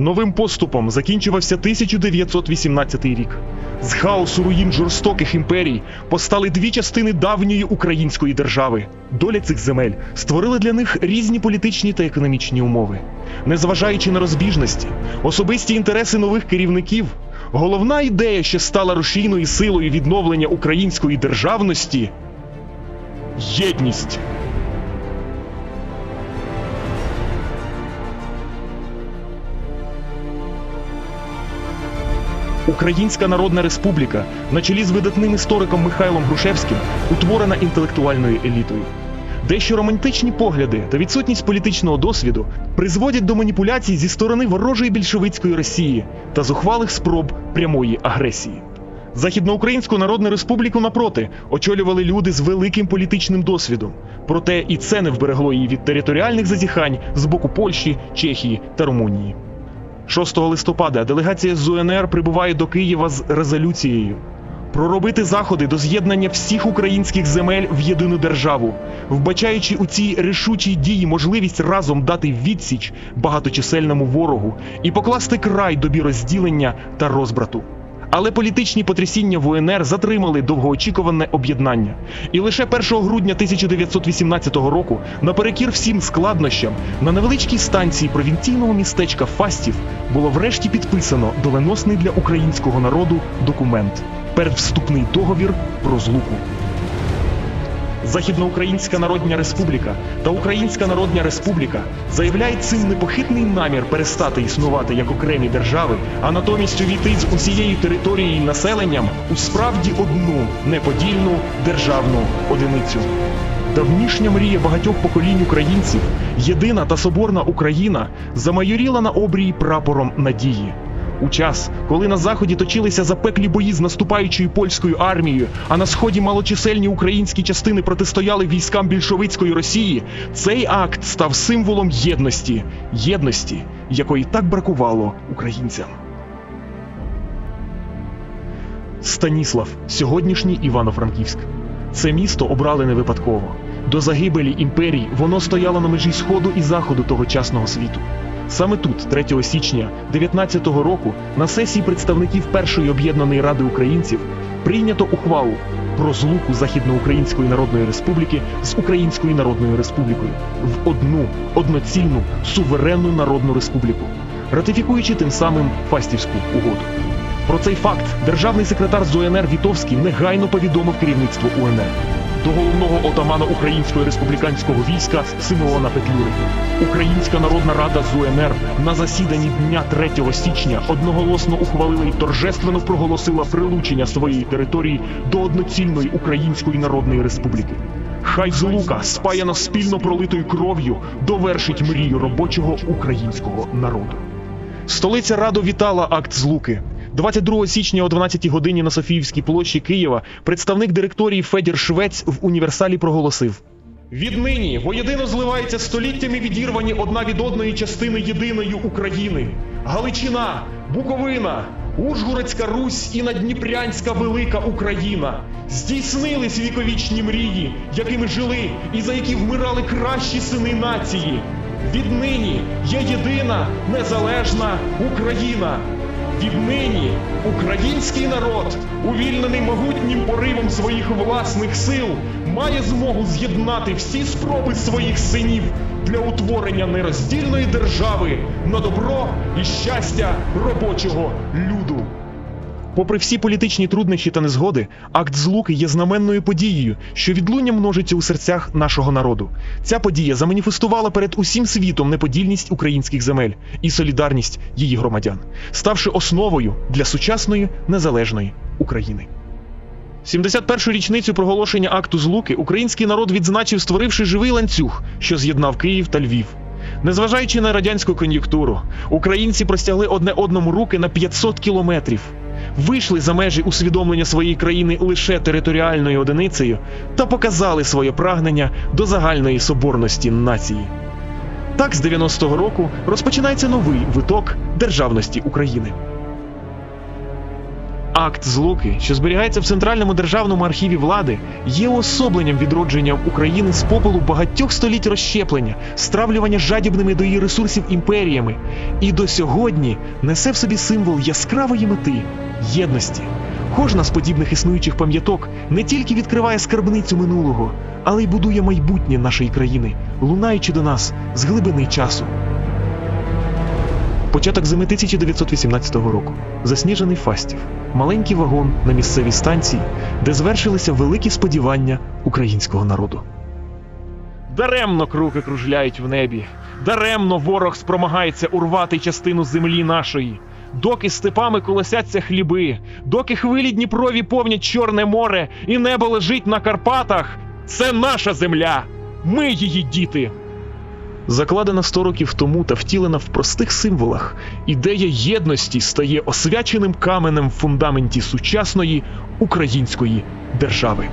Новим поступом закінчувався 1918 рік. З хаосу руїн жорстоких імперій постали дві частини давньої української держави. Доля цих земель створила для них різні політичні та економічні умови. Незважаючи на розбіжності, особисті інтереси нових керівників, головна ідея, що стала рушійною силою відновлення української державності єдність. Українська Народна Республіка на чолі з видатним істориком Михайлом Грушевським утворена інтелектуальною елітою. Дещо романтичні погляди та відсутність політичного досвіду призводять до маніпуляцій зі сторони ворожої більшовицької Росії та зухвалих спроб прямої агресії. Західноукраїнську Народну Республіку напроти очолювали люди з великим політичним досвідом. Проте і це не вберегло її від територіальних зазіхань з боку Польщі, Чехії та Румунії. 6 листопада делегація з УНР прибуває до Києва з резолюцією проробити заходи до з'єднання всіх українських земель в єдину державу, вбачаючи у цій рішучій дії можливість разом дати відсіч багаточисельному ворогу і покласти край добі розділення та розбрату. Але політичні потрясіння в УНР затримали довгоочікуване об'єднання. І лише 1 грудня 1918 року, наперекір всім складнощам, на невеличкій станції провінційного містечка Фастів було врешті підписано доленосний для українського народу документ передвступний договір про злуку. Західноукраїнська Народна Республіка та Українська Народна Республіка заявляють цим непохитний намір перестати існувати як окремі держави, а натомість увійти з усією територією і населенням у справді одну неподільну державну одиницю. Давнішня мрія багатьох поколінь українців, єдина та соборна Україна, замайоріла на обрії прапором надії. У час, коли на заході точилися запеклі бої з наступаючою польською армією, а на сході малочисельні українські частини протистояли військам більшовицької Росії, цей акт став символом єдності, єдності, якої так бракувало українцям. Станіслав, сьогоднішній Івано-Франківськ. Це місто обрали не випадково. До загибелі імперій воно стояло на межі сходу і заходу тогочасного світу. Саме тут, 3 січня 19-го року, на сесії представників Першої об'єднаної ради українців прийнято ухвалу про злуку Західноукраїнської Народної Республіки з Українською Народною Республікою в одну одноцільну суверенну народну республіку, ратифікуючи тим самим Фастівську угоду. Про цей факт державний секретар з УНР Вітовський негайно повідомив керівництво УНР до головного отамана Українського республіканського війська Симеона Петлюри. Українська Народна Рада з УНР на засіданні дня 3 січня одноголосно ухвалила і торжественно проголосила прилучення своєї території до одноцільної Української Народної Республіки. Хай злука, спаяна спільно пролитою кров'ю, довершить мрію робочого українського народу. Столиця Радо вітала акт злуки. 22 січня о 12 годині на Софіївській площі Києва представник директорії Федір Швець в універсалі проголосив: Віднині воєдино зливаються століттями відірвані одна від одної частини єдиної України: Галичина, Буковина, Ужгородська Русь і Надніпрянська Велика Україна. Здійснились віковічні мрії, якими жили і за які вмирали кращі сини нації. Віднині є єдина незалежна Україна. Віднині український народ, увільнений могутнім поривом своїх власних сил, має змогу з'єднати всі спроби своїх синів для утворення нероздільної держави на добро і щастя робочого люду. Попри всі політичні труднощі та незгоди, акт злуки є знаменною подією, що відлуння множиться у серцях нашого народу. Ця подія заманіфестувала перед усім світом неподільність українських земель і солідарність її громадян, ставши основою для сучасної незалежної України. 71-ю річницю проголошення акту злуки український народ відзначив, створивши живий ланцюг, що з'єднав Київ та Львів. Незважаючи на радянську кон'юнктуру, українці простягли одне одному руки на 500 кілометрів вийшли за межі усвідомлення своєї країни лише територіальною одиницею та показали своє прагнення до загальної соборності нації. Так, з 90-го року розпочинається новий виток державності України. Акт злуки, що зберігається в Центральному державному архіві влади, є уособленням відродження України з попелу багатьох століть розщеплення, стравлювання жадібними до її ресурсів імперіями, і до сьогодні несе в собі символ яскравої мети єдності. Кожна з подібних існуючих пам'яток не тільки відкриває скарбницю минулого, але й будує майбутнє нашої країни, лунаючи до нас з глибини часу. Початок зими 1918 року. Засніжений Фастів. Маленький вагон на місцевій станції, де звершилися великі сподівання українського народу. Даремно круки кружляють в небі. Даремно ворог спромагається урвати частину землі нашої. Доки степами колосяться хліби, доки хвилі Дніпрові повнять Чорне море і небо лежить на Карпатах, це наша земля. Ми її діти. Закладена 100 років тому та втілена в простих символах, ідея єдності стає освяченим каменем в фундаменті сучасної української держави.